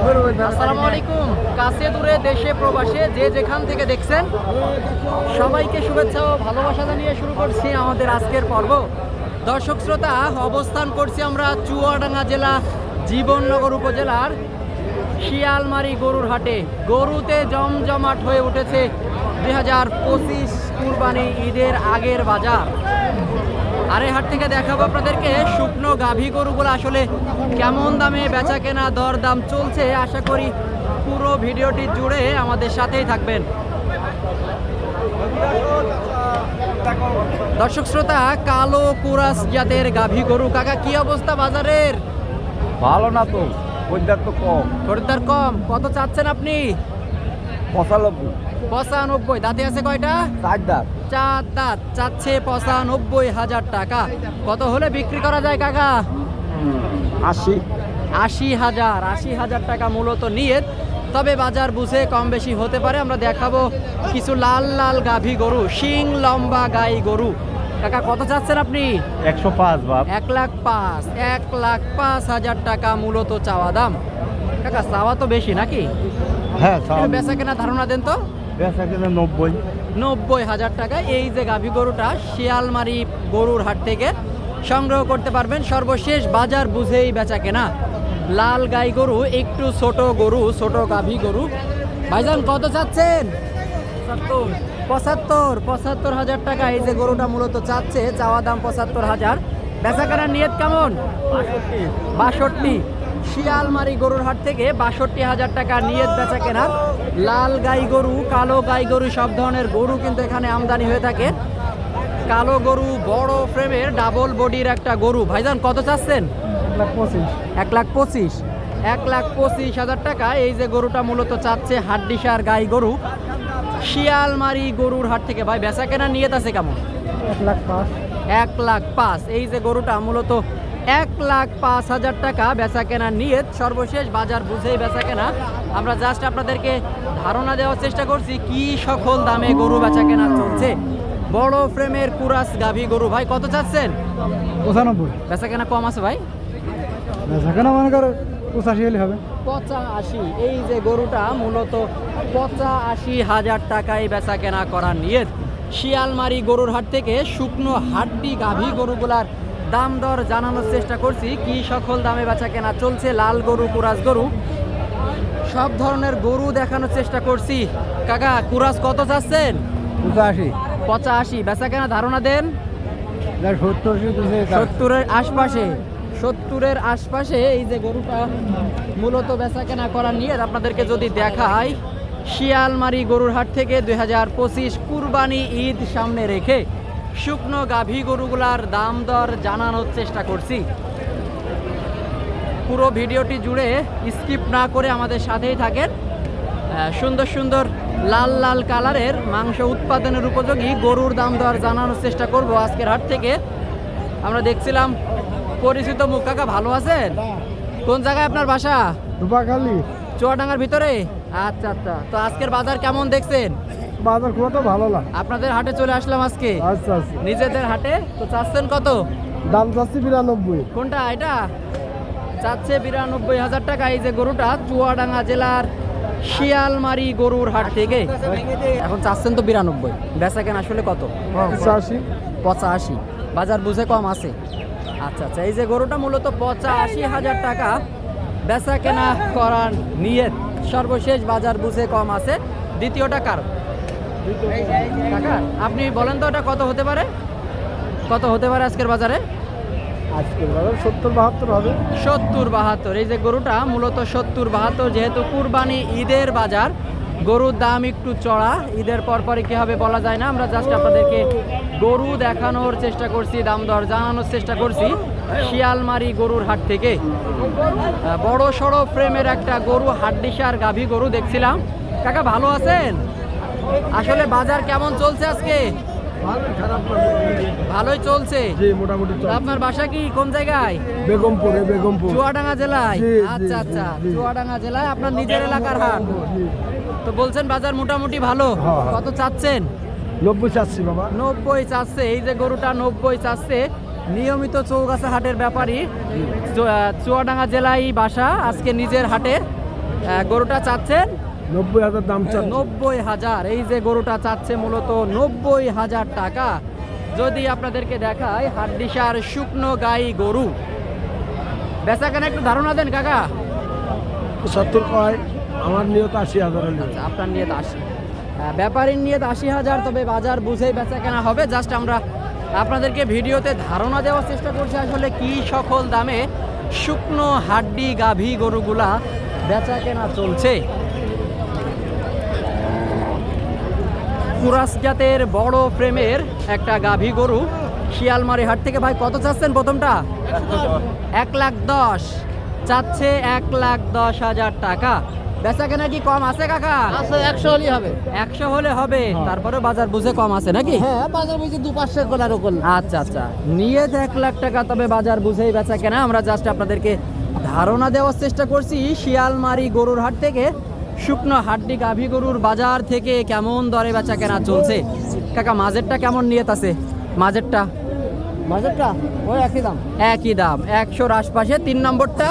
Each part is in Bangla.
আসসালামু আলাইকুম। কাছে দূরে দেশে প্রবাসে যে যেখান থেকে দেখছেন, সবাইকে শুভেচ্ছা ও ভালোবাসা জানিয়ে শুরু করছি আমাদের আজকের পর্ব। দর্শক শ্রোতা, অবস্থান করছি আমরা চুয়াডাঙ্গা জেলা, জীবননগর উপজেলার শিয়ালমারি গরুর হাটে গরুতে জমজমাট হয়ে উঠেছে দুই হাজার পঁচিশ কুরবানি ঈদের আগের বাজার। আর এই হাট থেকে দেখাবো আপনাদেরকে শুকনো গাভী গরুগুলো আসলে কেমন দামে বেচা কেনা দর দাম চলছে। আশা করি পুরো ভিডিওটি জুড়ে আমাদের সাথেই থাকবেন। দর্শক শ্রোতা কালো কুরাস জাতের গাভী গরু। কাকা কি অবস্থা বাজারের? ভালো না তো পর্যাপ্ত তো কম। খরিদ্দার কম। কত চাচ্ছেন আপনি? পঁচানব্বই। পঁচানব্বই। দাঁতে আছে কয়টা? চার দাঁত। চার দাঁত চাচ্ছে পঁচানব্বই হাজার টাকা। কত হলে বিক্রি করা যায় কাকা? আশি। আশি হাজার আশি হাজার টাকা মূলত নিয়ে তবে বাজার বুঝে কম বেশি হতে পারে। আমরা দেখাবো কিছু লাল লাল গাভী গরু শিং লম্বা গাই গরু। কাকা কত চাচ্ছেন আপনি? একশো পাঁচ বাপ। এক লাখ পাঁচ এক লাখ পাঁচ হাজার টাকা মূলত চাওয়া দাম। কাকা চাওয়া তো বেশি নাকি? হ্যাঁ বেচা কেনা ধারণা দেন তো। বেচা কিনে নব্বই। নব্বই হাজার টাকা এই যে গাভী গরুটা শিয়ালমারি গরুর হাট থেকে সংগ্রহ করতে পারবেন। সর্বশেষ বাজার বুঝেই বেচা কেনা। লাল গাই গরু একটু ছোট গরু ছোট গাভী গরু। ভাইজান কত চাচ্ছেন? পঁচাত্তর। পঁচাত্তর হাজার টাকা এই যে গরুটা মূলত চাচ্ছে। চাওয়া দাম পঁচাত্তর হাজার। বেচা কেনার নিয়ত কেমন? বাষট্টি। শিয়ালমারি গরুর হাট থেকে বাষট্টি হাজার টাকা নিয়ত বেচা কেনার লাল গাই গরু কালো গাই গরু সব ধরনের গরু কিন্তু এখানে আমদানি হয়ে থাকে। কালো গরু বড় ফ্রেমের ডাবল বডির একটা গরু। ভাইজান কত চাচ্ছেন? পঁচিশ। এক লাখ পঁচিশ। এক লাখ পঁচিশ হাজার টাকা এই যে গরুটা মূলত চাচ্ছে হাড্ডিসার গাই গরু। শিয়ালমারি গরুর হাট থেকে ভাই বেচা কেনার নিয়ত আছে কেমন? এক লাখ পাঁচ। এক লাখ পাঁচ। এই যে গরুটা মূলত এক লাখ পাঁচ হাজার টাকা বেচা কেনা নিয়ত সর্বশেষ বাজার বুঝেই বেচা কেনা আমরা জাস্ট আপনাদেরকে ধারণা দেওয়ার চেষ্টা করছি কি সকল দামে গরু বেচা কেনা চলছে। বড় ফ্রেমের কুরাস গাভী গরু ভাই কত চাচ্ছেন? পঁচানব্বই। বেচা কেনা কম আছে ভাই? বেচা কেনা মনে করো পঁচাশি হলে হবে। পচা আশি এই যে গরুটা মূলত পচা আশি হাজার টাকায় বেচা কেনা করার নিয়ত। শিয়ালমারি গরুর হাট থেকে শুকনো হাড্ডি গাভী গরুগুলার দাম দর জানানোর চেষ্টা করছি কি সকল দামে বেচা কেনা চলছে লাল গরু কুরাস গরু। সব ধরনের গরু দেখানোর চেষ্টা করছি। কাকা কুরাস কত চাচ্ছেন? পঁচাশি। পচা আশি বেচা কেনা ধারণা দেন। সত্তরের আশপাশে। সত্তরের আশপাশে এই যে গরুটা মূলত বেচা কেনা করার নিয়ে আপনাদেরকে যদি দেখায় শিয়ালমারি গরুর হাট থেকে দুই হাজার পঁচিশ কুরবানি ঈদ সামনে রেখে শুকনো গাভী গরুগুলার দাম দর জানানোর চেষ্টা করছি। পুরো ভিডিওটি জুড়ে স্কিপ না করে আমাদের সাথেই থাকেন। সুন্দর সুন্দর লাল লাল কালারের মাংস উৎপাদনের উপযোগী গরুর দাম দর জানানোর চেষ্টা করব আজকের হাট থেকে। আমরা দেখছিলাম পরিচিত মুখ কাকা ভালো আছেন? কোন জায়গায় আপনার বাসা? চুয়াডাঙ্গার ভিতরে? আচ্ছা আচ্ছা। তো আজকের বাজার কেমন দেখছেন? বাজার খুব একটা ভালো না। আপনাদের হাটে চলে আসলাম আজকে। আচ্ছা আচ্ছা। নিজেদের হাটে। তো চাচ্ছেন কত? দাম চাচ্ছি বিরানব্বই। কোনটা? এটা? চাচ্ছে বিরানব্বই হাজার টাকা। এই যে গরুটা চুয়াডাঙ্গা জেলার শিয়ালমারি গরুর হাট থেকে এখন চাচ্ছেন তো বিরানব্বই। বেচা কেন আসলে কত? পঁচাশি। পঁচাশি। বাজার বুঝে কম আছে। আচ্ছা আচ্ছা। এই যে গরুটা মূলত পঁচাশি হাজার টাকা। বেচা কেনা করার নিয়ে সর্বশেষ বাজার বুঝে কম আছে। দ্বিতীয়টা কার? কাকা আপনি বলেন তো ওটা কত হতে পারে? কত হতে পারে আজকের বাজারে? আজকের বাজার সত্তর বাহাত্তর হবে। সত্তর বাহাত্তর। এই যে গরুটা মূলত সত্তর বাহাত্তর যেহেতু কুরবানি ঈদের বাজার গরুর দাম একটু চড়া। ঈদের পর পরে কি হবে বলা যায় না। আমরা জাস্ট আপনাদেরকে গরু দেখানোর চেষ্টা করছি দাম দর জানানোর চেষ্টা করছি শিয়ালমারি গরুর হাট থেকে। বড় সড়ো ফ্রেমের একটা গরু হাড্ডিসার গাভী গরু দেখছিলাম। কাকা ভালো আছেন? আসলে বাজার কেমন চলছে আজকে? ভালোই চলছে। মোটামুটি আপনার বাসা কি কোন জায়গায়? বেগমপুরে বেগমপুর। চুয়াডাঙ্গা জেলায়? আচ্ছা আচ্ছা চুয়াডাঙ্গা জেলায় আপনার নিজের এলাকার হাট। তো বলছেন বাজার মোটামুটি ভালো। হ্যাঁ, হ্যাঁ। কত চাচ্ছেন? নব্বই চাচ্ছি বাবা। নব্বই চাচ্ছে এই যে গরুটা নব্বই চাচ্ছে। নিয়মিত চৌগাছা হাটের ব্যাপারী। চু- আহ, চুয়াডাঙ্গা জেলায় বাসা আজকে নিজের হাটে গরুটা চাচ্ছেন। নব্বই হাজার দাম নব্বই হাজার এই যে গরুটা চাচ্ছে মূলত নব্বই হাজার টাকা। যদি আপনাদেরকে দেখায় হাড্ডিসার শুকনো গাই গরু। বেচা কেন একটু ধারণা দেন কাকা। সত্তর কয় আমার নিয়ত আশি হাজার আচ্ছা আপনার নিয়ে আশি। ব্যাপারীর নিয়ে আশি হাজার তবে বাজার বুঝেই বেচা কেনা হবে। জাস্ট আমরা আপনাদেরকে ভিডিওতে ধারণা দেওয়ার চেষ্টা করছি আসলে কি সকল দামে শুকনো হাড্ডি গাভী গরুগুলা বেচা কেনা চলছে। কুরাস জাতের বড় ফ্রেমের একটা গাভী গরু শিয়ালমারি হাট থেকে। ভাই কত চাচ্ছেন প্রথমটা? এক লাখ দশ। চাচ্ছে এক লাখ দশ হাজার টাকা। বেচা কেনা কি কম আছে কাকা? আছে একশো হলেই হবে। একশো হলে হবে। তারপরে বাজার বুঝে কম আছে নাকি? হ্যাঁ বাজার বুঝি দু পাঁচশো গোলার আচ্ছা আচ্ছা। নিয়ে এক লাখ টাকা তবে বাজার বুঝেই বেচা কেনা। আমরা জাস্ট আপনাদেরকে ধারণা দেওয়ার চেষ্টা করছি শিয়ালমারি গরুর হাট থেকে। শুকনো হাড্ডি গাভী গরুর বাজার থেকে কেমন দরে বেচা কেনা চলছে? কাকা মাঝেরটা কেমন নিয়ত আছে? মাঝেরটা? বাজারটা ওই একই দাম। একই দাম। একশোর আশপাশে তিন নম্বরটা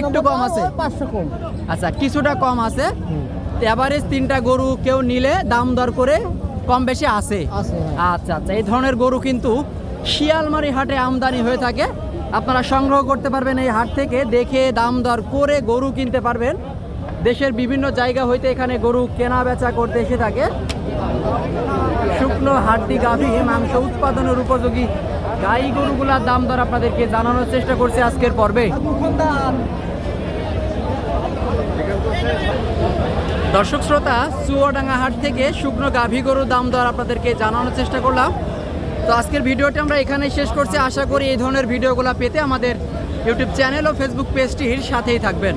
একটু কম আছে। পাঁচশো কম। আচ্ছা কিছুটা কম আছে। এভারেজ তিনটা গরু কেউ নিলে দাম দর করে কম বেশি আছে। আছে হ্যাঁ। আচ্ছা আচ্ছা এই ধরনের গরু কিন্তু শিয়ালমারি হাটে আমদানি হয়ে থাকে। আপনারা সংগ্রহ করতে পারবেন এই হাট থেকে দেখে দাম দর করে গরু কিনতে পারবেন। দেশের বিভিন্ন জায়গা হইতে এখানে গরু কেনা বেচা করতে এসে থাকে। শুকনো হাড্ডি গাভী, মাংস উৎপাদনের উপযোগী গাই গরুগুলার দাম দর আপনাদেরকে জানানোর চেষ্টা করছি আজকের পর্বে। দর্শক শ্রোতা, চুয়াডাঙ্গা হাট থেকে শুকনো গাভী গরুর দাম দর আপনাদেরকে জানানোর চেষ্টা করলাম। তো আজকের ভিডিওটি আমরা এখানে শেষ করছি। আশা করি এই ধরনের ভিডিওগুলো পেতে আমাদের ইউটিউব চ্যানেল ও ফেসবুক পেজটির সাথেই থাকবেন।